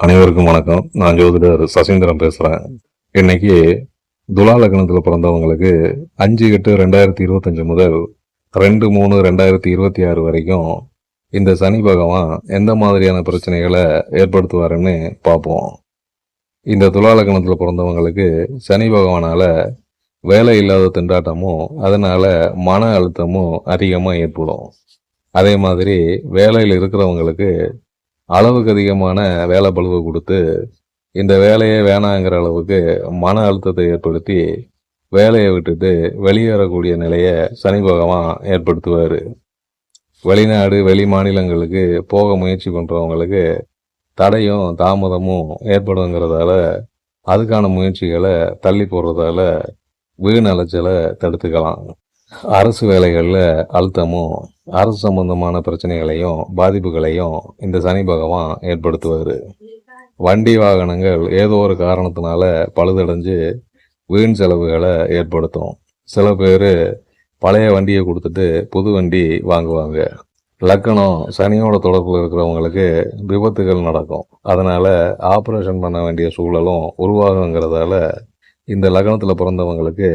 அனைவருக்கும் வணக்கம். நான் ஜோதிடர் சசீந்திரன் பேசுகிறேன் இன்னைக்கு துலா லக்னத்தில் பிறந்தவங்களுக்கு அஞ்சு எட்டு ரெண்டாயிரத்தி இருபத்தஞ்சு முதல் ரெண்டு மூணு ரெண்டாயிரத்தி இருபத்தி ஆறு வரைக்கும் இந்த சனி பகவான் எந்த மாதிரியான பிரச்சனைகளை ஏற்படுத்துவாருன்னு பார்ப்போம். இந்த துலா லக்னத்தில் பிறந்தவங்களுக்கு சனி பகவானால வேலை இல்லாத திண்டாட்டமும் அதனால் மன அழுத்தமும் அதிகமாக ஏற்படும். அதே மாதிரி வேலையில் இருக்கிறவங்களுக்கு அளவுக்கு அதிகமான வேலை பழுவை கொடுத்து இந்த வேலையே வேணாங்கிற அளவுக்கு மன அழுத்தத்தை ஏற்படுத்தி வேலையை விட்டுட்டு வெளியேறக்கூடிய நிலையை சனி பகவான் ஏற்படுத்துவார். வெளிநாடு வெளி மாநிலங்களுக்கு போக முயற்சி பண்ணுறவங்களுக்கு தடையும் தாமதமும் ஏற்படுங்கிறதால அதுக்கான முயற்சிகளை தள்ளி போடுறதால வீண் அலைச்சலை தடுத்துக்கலாம். அரசு வேலைகளில் அழுத்தமும் அரசு சம்பந்தமான பிரச்சனைகளையும் பாதிப்புகளையும் இந்த சனி பகவான் ஏற்படுத்துவார். வண்டி வாகனங்கள் ஏதோ ஒரு காரணத்தினால பழுதடைஞ்சு வீண் செலவுகளை ஏற்படுத்தும். சில பேர் பழைய வண்டியை கொடுத்துட்டு புது வண்டி வாங்குவாங்க. லக்கணம் சனியோட தொடர்பில் இருக்கிறவங்களுக்கு விபத்துகள் நடக்கும். அதனால் ஆப்ரேஷன் பண்ண வேண்டிய சூழலும் உருவாகுங்கிறதால இந்த லக்னத்தில் பிறந்தவங்களுக்கு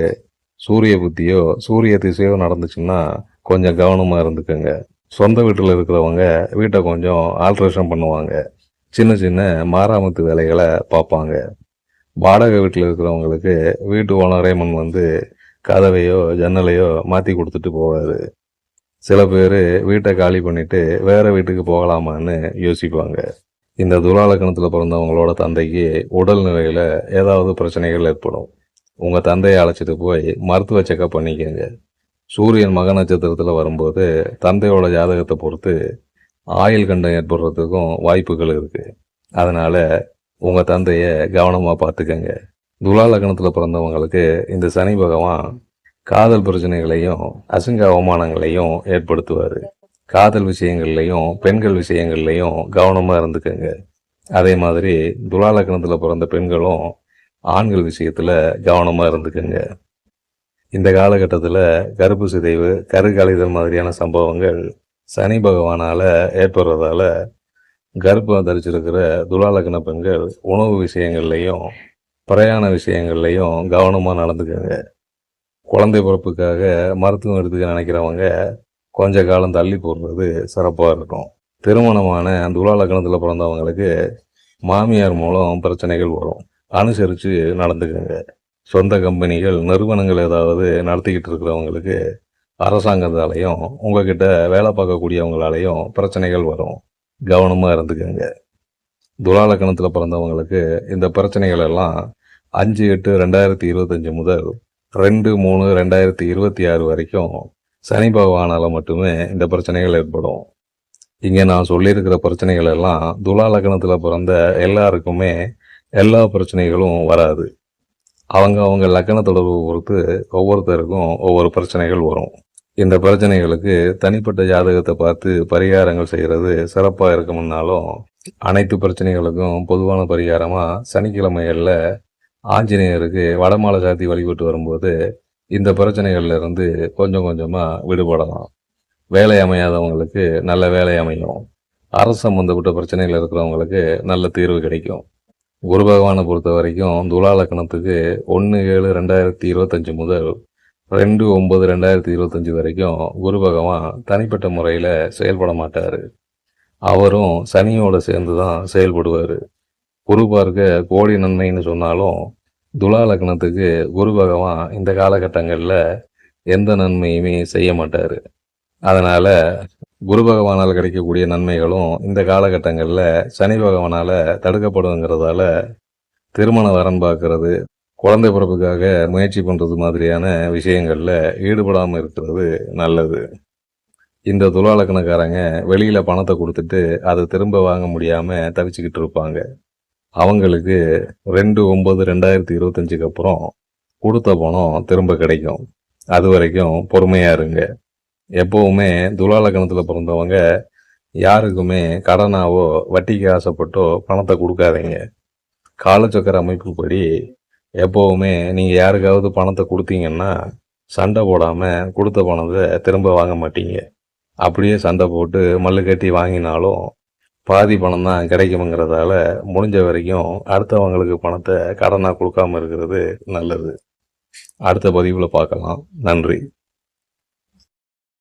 சூரிய புத்தியோ சூரிய திசையோ நடந்துச்சுன்னா கொஞ்சம் கவனமாக இருந்துக்கோங்க. சொந்த வீட்டில் இருக்கிறவங்க வீட்டை கொஞ்சம் ஆல்ட்ரேஷன் பண்ணுவாங்க. சின்ன சின்ன மாராமத்து வேலைகளை பார்ப்பாங்க. வாடகை வீட்டில் இருக்கிறவங்களுக்கு வீட்டு ஓனரே முன் வந்து கதவையோ ஜன்னலையோ மாற்றி கொடுத்துட்டு போவார். சில பேர் வீட்டை காலி பண்ணிட்டு வேறு வீட்டுக்கு போகலாமான்னு யோசிப்பாங்க. இந்த துலாலக்கணத்தில் பிறந்தவங்களோட தந்தைக்கு உடல் நிலையில் ஏதாவது பிரச்சனைகள் ஏற்படும். உங்கள் தந்தையை அழைச்சிட்டு போய் மருத்துவ செக்கப் பண்ணிக்கோங்க. சூரியன் மக நட்சத்திரத்தில் வரும்போது தந்தையோட ஜாதகத்தை பொறுத்து ஆயுள் கண்டம் ஏற்படுறதுக்கும் வாய்ப்புகள் இருக்குது அதனால் உங்கள் தந்தையை கவனமாக பார்த்துக்கங்க. துலா லக்னத்தில் பிறந்தவங்களுக்கு இந்த சனி பகவான் காதல் பிரச்சனைகளையும் அசிங்க அவமானங்களையும் ஏற்படுத்துவார். காதல் விஷயங்கள்லையும் பெண்கள் விஷயங்கள்லையும் கவனமாக இருந்துக்கங்க. அதே மாதிரி துலா லக்னத்தில் பிறந்த பெண்களும் ஆண்கள் விஷயத்தில் கவனமாக இருந்துக்கங்க. இந்த காலகட்டத்தில் கருப்பு சிதைவு கருக்கலைதல் மாதிரியான சம்பவங்கள் சனி பகவானால் ஏற்படுறதால கர்ப்பம் தரிச்சிருக்கிற துலாலக்கண பெண்கள் உணவு விஷயங்கள்லையும் பிரயாண விஷயங்கள்லையும் கவனமாக நடந்துக்கங்க. குழந்தை பிறப்புக்காக மருத்துவம் எடுத்துக்க நினைக்கிறவங்க கொஞ்ச காலம் தள்ளி போடுறது சிறப்பாக இருக்கும். திருமணமான துலாலக்கணத்தில் பிறந்தவங்களுக்கு மாமியார் மூலம் பிரச்சனைகள் வரும். அனுசரித்து நடந்துக்கங்க. சொந்த கம்பெனிகள் நிறுவனங்கள் ஏதாவது நடத்திக்கிட்டு இருக்கிறவங்களுக்கு அரசாங்கத்தாலையும் உங்ககிட்ட வேலை பார்க்கக்கூடியவங்களாலையும் பிரச்சனைகள் வரும். கவனமாக இருந்துக்கங்க. துலாலக்கணத்தில் பிறந்தவங்களுக்கு இந்த பிரச்சனைகள் எல்லாம் அஞ்சு எட்டு ரெண்டாயிரத்தி இருபத்தஞ்சு முதல் ரெண்டு மூணு ரெண்டாயிரத்தி இருபத்தி ஆறு வரைக்கும் சனி பகவானால் மட்டுமே இந்த பிரச்சனைகள் ஏற்படும். இங்கே நான் சொல்லியிருக்கிற பிரச்சனைகள் எல்லாம் துலாலக்கணத்தில் பிறந்த எல்லாருக்குமே எல்லா பிரச்சனைகளும் வராது. அவங்க அவங்க லக்கண தொடர்பு பொறுத்து ஒவ்வொருத்தருக்கும் ஒவ்வொரு பிரச்சனைகள் வரும். இந்த பிரச்சனைகளுக்கு தனிப்பட்ட ஜாதகத்தை பார்த்து பரிகாரங்கள் செய்கிறது சிறப்பாக இருக்கும்னாலும் அனைத்து பிரச்சனைகளுக்கும் பொதுவான பரிகாரமாக சனிக்கிழமைகளில் ஆஞ்சநேயருக்கு வடமாலை சாத்தி வழிபட்டு வரும்போது இந்த பிரச்சனைகள்ல இருந்து கொஞ்சம் கொஞ்சமாக விடுபடலாம். வேலை அமையாதவங்களுக்கு நல்ல வேலை அமையும். அரசு சம்மந்தப்பட்ட பிரச்சனைகள் இருக்கிறவங்களுக்கு நல்ல தீர்வு கிடைக்கும். குரு பகவானை பொறுத்த வரைக்கும் துலா லக்னத்துக்கு ஒன்று ஏழு ரெண்டாயிரத்தி இருபத்தஞ்சு முதல் ரெண்டு ஒம்பது ரெண்டாயிரத்தி இருபத்தஞ்சு வரைக்கும் குரு பகவான் தனிப்பட்ட முறையில் செயல்பட மாட்டார். அவரும் சனியோட சேர்ந்து தான் செயல்படுவார். குரு பார்க்க கோடி நன்மைன்னு சொன்னாலும் துலா லக்னத்துக்கு குரு பகவான் இந்த காலகட்டங்களில் எந்த நன்மையுமே செய்ய மாட்டார். அதனால் குரு பகவானால் கிடைக்கக்கூடிய நன்மைகளும் இந்த காலகட்டங்களில் சனி பகவானால் தடுக்கப்படுங்கிறதால திருமண வரன் பார்க்கறது குழந்தை பிறப்புக்காக முயற்சி பண்ணுறது மாதிரியான விஷயங்களில் ஈடுபடாமல் இருக்கிறது நல்லது. இந்த துலாலக்கணக்காரங்க வெளியில் பணத்தை கொடுத்துட்டு அதை திரும்ப வாங்க முடியாமல் தவிச்சுக்கிட்டு இருப்பாங்க. அவங்களுக்கு ரெண்டு ஒம்பது ரெண்டாயிரத்தி இருபத்தஞ்சுக்கு அப்புறம் கொடுத்த பணம் திரும்ப கிடைக்கும். அது வரைக்கும் பொறுமையாக இருங்க. எப்பவுமே துலாலக்கணத்தில் பிறந்தவங்க யாருக்குமே கடனாவோ வட்டிக்கு ஆசைப்பட்டோ பணத்தை கொடுக்காதீங்க. காலச்சக்கர அமைப்புப்படி எப்போவுமே நீங்கள் யாருக்காவது பணத்தை கொடுத்தீங்கன்னா சண்டை போடாமல் கொடுத்த பணத்தை திரும்ப வாங்க மாட்டீங்க. அப்படியே சண்டை போட்டு மல்லு கட்டி வாங்கினாலும் பாதி பணம் தான் கிடைக்குங்கிறதால முடிஞ்ச வரைக்கும் அடுத்தவங்களுக்கு பணத்தை கடனாக கொடுக்காம இருக்கிறது நல்லது. அடுத்த பதிவில் பார்க்கலாம். நன்றி.